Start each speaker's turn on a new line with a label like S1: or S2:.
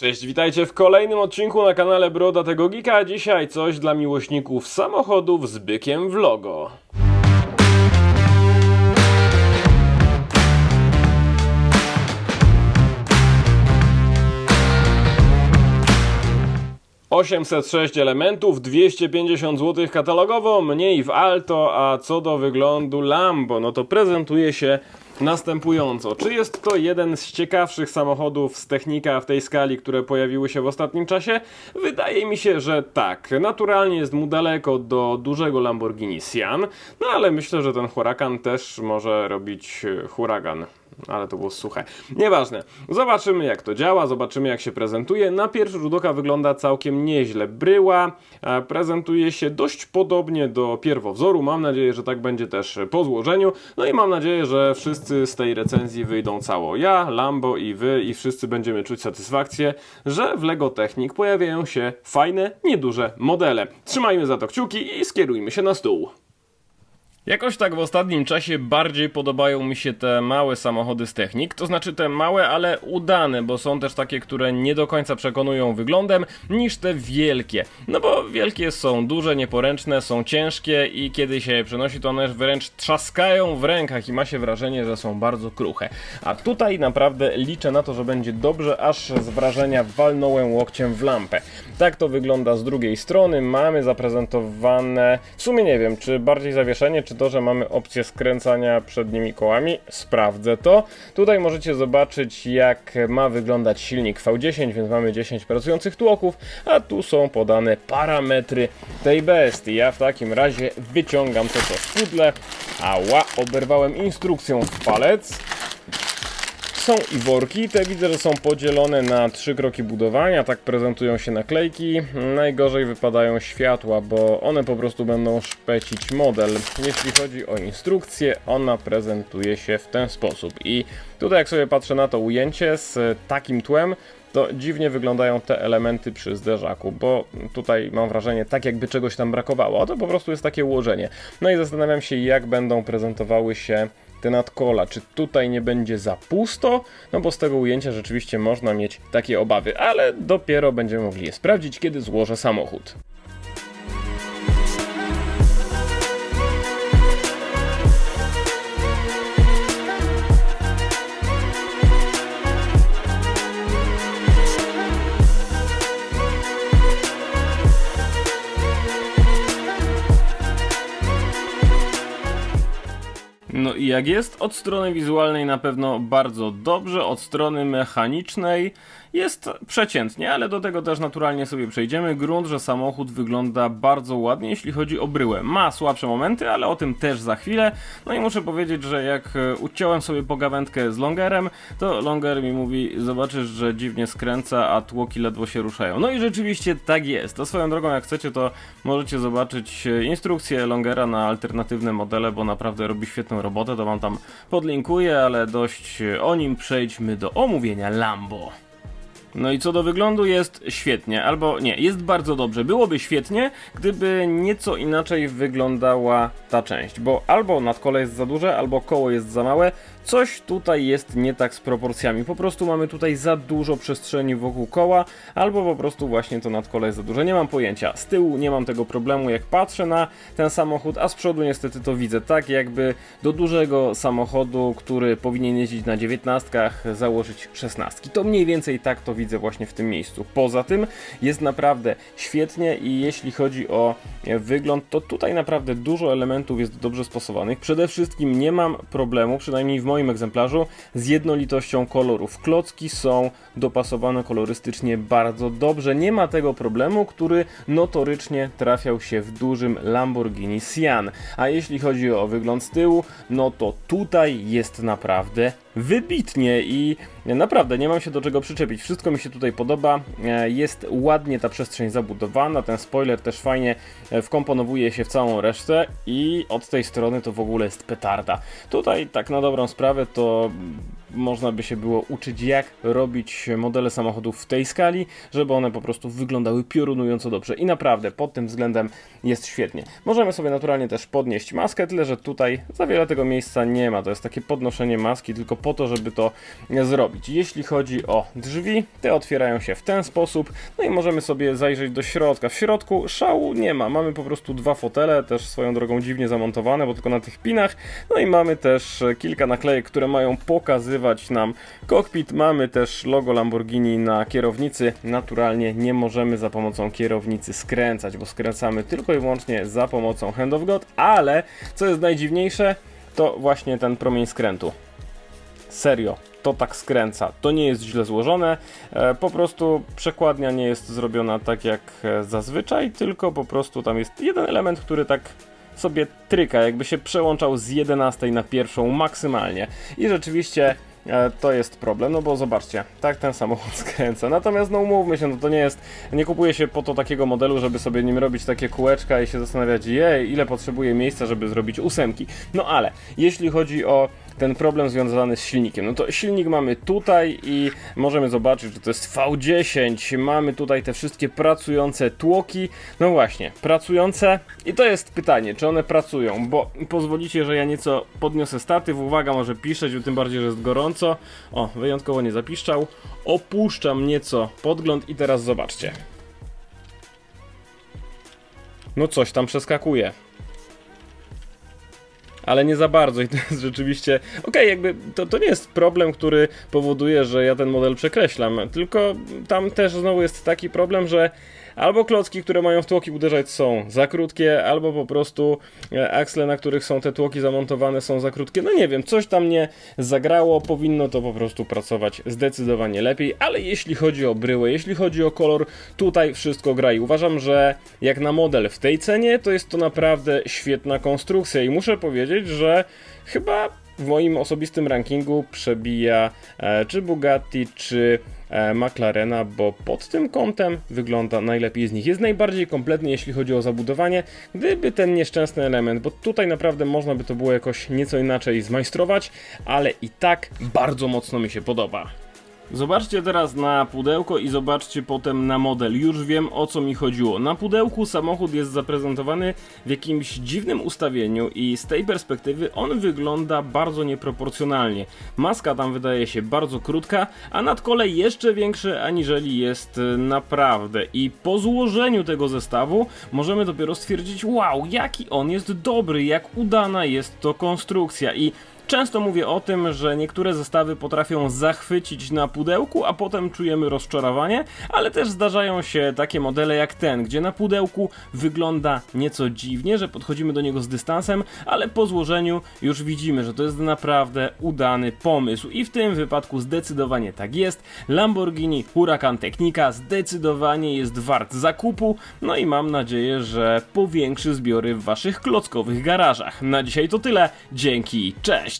S1: Cześć, witajcie w kolejnym odcinku na kanale Broda tego Geeka. Dzisiaj coś dla miłośników samochodów z bykiem w logo. ...806 elementów, 250 zł katalogowo, mniej w Alto, a co do wyglądu Lambo, no to prezentuje się następująco. Czy jest to jeden z ciekawszych samochodów z technika w tej skali, które pojawiły się w ostatnim czasie? Wydaje mi się, że tak. Naturalnie jest mu daleko do dużego Lamborghini Sian, no ale myślę, że ten Huracan też może robić huragan. Ale to było suche. Nieważne. Zobaczymy jak to działa, zobaczymy jak się prezentuje. Na pierwszy rzut oka wygląda całkiem nieźle. Bryła e, prezentuje się dość podobnie do pierwowzoru. Mam nadzieję, że tak będzie też po złożeniu. No i mam nadzieję, że wszyscy z tej recenzji wyjdą cało. Ja, Lambo i wy i wszyscy będziemy czuć satysfakcję, że w Lego Technik pojawiają się fajne, nieduże modele. Trzymajmy za to kciuki i skierujmy się na stół. Jakoś tak w ostatnim czasie bardziej podobają mi się te małe samochody z technik, to znaczy te małe, ale udane, bo są też takie, które nie do końca przekonują wyglądem, niż te wielkie. No bo wielkie są duże, nieporęczne, są ciężkie i kiedy się je przenosi, to one wręcz trzaskają w rękach i ma się wrażenie, że są bardzo kruche. A tutaj naprawdę liczę na to, że będzie dobrze, aż z wrażenia walnąłem łokciem w lampę. Tak to wygląda z drugiej strony. Mamy zaprezentowane, w sumie nie wiem, czy bardziej zawieszenie, czy że mamy opcję skręcania przednimi kołami. Sprawdzę to. Tutaj możecie zobaczyć, jak ma wyglądać silnik V10, więc mamy 10 pracujących tłoków, a tu są podane parametry tej bestii. Ja w takim razie wyciągam to, co w pudle. Ała, oberwałem instrukcją w palec. Są i worki, te widzę, że są podzielone na trzy kroki budowania, tak prezentują się naklejki. Najgorzej wypadają światła, bo one po prostu będą szpecić model. Jeśli chodzi o instrukcję, ona prezentuje się w ten sposób. I tutaj jak sobie patrzę na to ujęcie z takim tłem, to dziwnie wyglądają te elementy przy zderzaku, bo tutaj mam wrażenie, tak jakby czegoś tam brakowało, a to po prostu jest takie ułożenie. No i zastanawiam się, jak będą prezentowały się te nadkola, czy tutaj nie będzie za pusto, no bo z tego ujęcia rzeczywiście można mieć takie obawy, ale dopiero będziemy mogli je sprawdzić, kiedy złożę samochód. Jak jest? Od strony wizualnej na pewno bardzo dobrze, od strony mechanicznej jest przeciętnie, ale do tego też naturalnie sobie przejdziemy. Grunt, że samochód wygląda bardzo ładnie, jeśli chodzi o bryłę. Ma słabsze momenty, ale o tym też za chwilę. No i muszę powiedzieć, że jak e, uciąłem sobie pogawędkę z Longerem, to Longer mi mówi, zobaczysz, że dziwnie skręca, a tłoki ledwo się ruszają. No i rzeczywiście tak jest. To swoją drogą, jak chcecie, to możecie zobaczyć e, instrukcję Longera na alternatywne modele, bo naprawdę robi świetną robotę, to wam tam podlinkuję, ale dość e, o nim przejdźmy do omówienia Lambo. No i co do wyglądu jest świetnie, albo nie, jest bardzo dobrze. Byłoby świetnie, gdyby nieco inaczej wyglądała ta część, bo albo nadkole jest za duże, albo koło jest za małe. Coś tutaj jest nie tak z proporcjami. Po prostu mamy tutaj za dużo przestrzeni wokół koła, albo po prostu właśnie to nadkole jest za duże. Nie mam pojęcia. Z tyłu nie mam tego problemu, jak patrzę na ten samochód, a z przodu niestety to widzę tak, jakby do dużego samochodu, który powinien jeździć na dziewiętnastkach, założyć szesnastki. To mniej więcej tak to widzę właśnie w tym miejscu. Poza tym jest naprawdę świetnie i jeśli chodzi o wygląd, to tutaj naprawdę dużo elementów jest dobrze stosowanych. Przede wszystkim nie mam problemu, przynajmniej w moim egzemplarzu, z jednolitością kolorów. Klocki są dopasowane kolorystycznie bardzo dobrze. Nie ma tego problemu, który notorycznie trafiał się w dużym Lamborghini Sian. A jeśli chodzi o wygląd z tyłu, no to tutaj jest naprawdę wybitnie i naprawdę nie mam się do czego przyczepić. Wszystko mi się tutaj podoba. E, Jest ładnie ta przestrzeń zabudowana, ten spoiler też fajnie e, wkomponowuje się w całą resztę i od tej strony to w ogóle jest petarda. Tutaj tak na dobrą sprawę to można by się było uczyć, jak robić modele samochodów w tej skali, żeby one po prostu wyglądały piorunująco dobrze. I naprawdę pod tym względem jest świetnie. Możemy sobie naturalnie też podnieść maskę, tyle że tutaj za wiele tego miejsca nie ma. To jest takie podnoszenie maski tylko po to, żeby to zrobić. Jeśli chodzi o drzwi, te otwierają się w ten sposób, no i możemy sobie zajrzeć do środka. W środku szału nie ma, mamy po prostu dwa fotele, też swoją drogą dziwnie zamontowane, bo tylko na tych pinach, no i mamy też kilka naklejek, które mają pokazywać nam kokpit, mamy też logo Lamborghini na kierownicy, naturalnie nie możemy za pomocą kierownicy skręcać, bo skręcamy tylko i wyłącznie za pomocą Hand of God, ale co jest najdziwniejsze, to właśnie ten promień skrętu. Serio, to tak skręca. To nie jest źle złożone, e, po prostu przekładnia nie jest zrobiona tak jak e, zazwyczaj, tylko po prostu tam jest jeden element, który tak sobie tryka, jakby się przełączał z 11 na pierwszą maksymalnie. I rzeczywiście to jest problem, no bo zobaczcie, tak ten samochód skręca. Natomiast no umówmy się, no to nie jest, nie kupuje się po to takiego modelu, żeby sobie nim robić takie kółeczka i się zastanawiać, jej, ile potrzebuje miejsca, żeby zrobić ósemki. No ale, jeśli chodzi o ten problem związany z silnikiem. No to silnik mamy tutaj i możemy zobaczyć, że to jest V10. Mamy tutaj te wszystkie pracujące tłoki. No właśnie, pracujące. I to jest pytanie, czy one pracują, bo pozwolicie, że ja nieco podniosę statyw. Uwaga, może piszeć, tym bardziej, że jest gorąco. O, wyjątkowo nie zapiszczał. Opuszczam nieco podgląd i teraz zobaczcie. No coś tam przeskakuje. Ale nie za bardzo. I to jest rzeczywiście, okej, jakby to, to nie jest problem, który powoduje, że ja ten model przekreślam, tylko tam też znowu jest taki problem, że albo klocki, które mają w tłoki uderzać są za krótkie, albo po prostu e, aksle, na których są te tłoki zamontowane są za krótkie, no nie wiem, coś tam nie zagrało, powinno to po prostu pracować zdecydowanie lepiej, ale jeśli chodzi o bryłę, jeśli chodzi o kolor, tutaj wszystko gra i uważam, że jak na model w tej cenie, to jest to naprawdę świetna konstrukcja. I muszę powiedzieć, że chyba w moim osobistym rankingu przebija e, czy Bugatti, czy McLarena, bo pod tym kątem wygląda najlepiej z nich. Jest najbardziej kompletny, jeśli chodzi o zabudowanie, gdyby ten nieszczęsny element, bo tutaj naprawdę można by to było jakoś nieco inaczej zmajstrować, ale i tak bardzo mocno mi się podoba. Zobaczcie teraz na pudełko i zobaczcie potem na model. Już wiem o co mi chodziło. Na pudełku samochód jest zaprezentowany w jakimś dziwnym ustawieniu i z tej perspektywy on wygląda bardzo nieproporcjonalnie. Maska tam wydaje się bardzo krótka, a nadkole jeszcze większe aniżeli jest e, naprawdę. I po złożeniu tego zestawu możemy dopiero stwierdzić, wow, jaki on jest dobry, jak udana jest to konstrukcja i Często mówię o tym, że niektóre zestawy potrafią zachwycić na pudełku, a potem czujemy rozczarowanie, ale też zdarzają się takie modele jak ten, gdzie na pudełku wygląda nieco dziwnie, że podchodzimy do niego z dystansem, ale po złożeniu już widzimy, że to jest naprawdę udany pomysł i w tym wypadku zdecydowanie tak jest. Lamborghini Huracan Technica zdecydowanie jest wart zakupu, no i mam nadzieję, że powiększy zbiory w waszych klockowych garażach. Na dzisiaj to tyle, dzięki, cześć!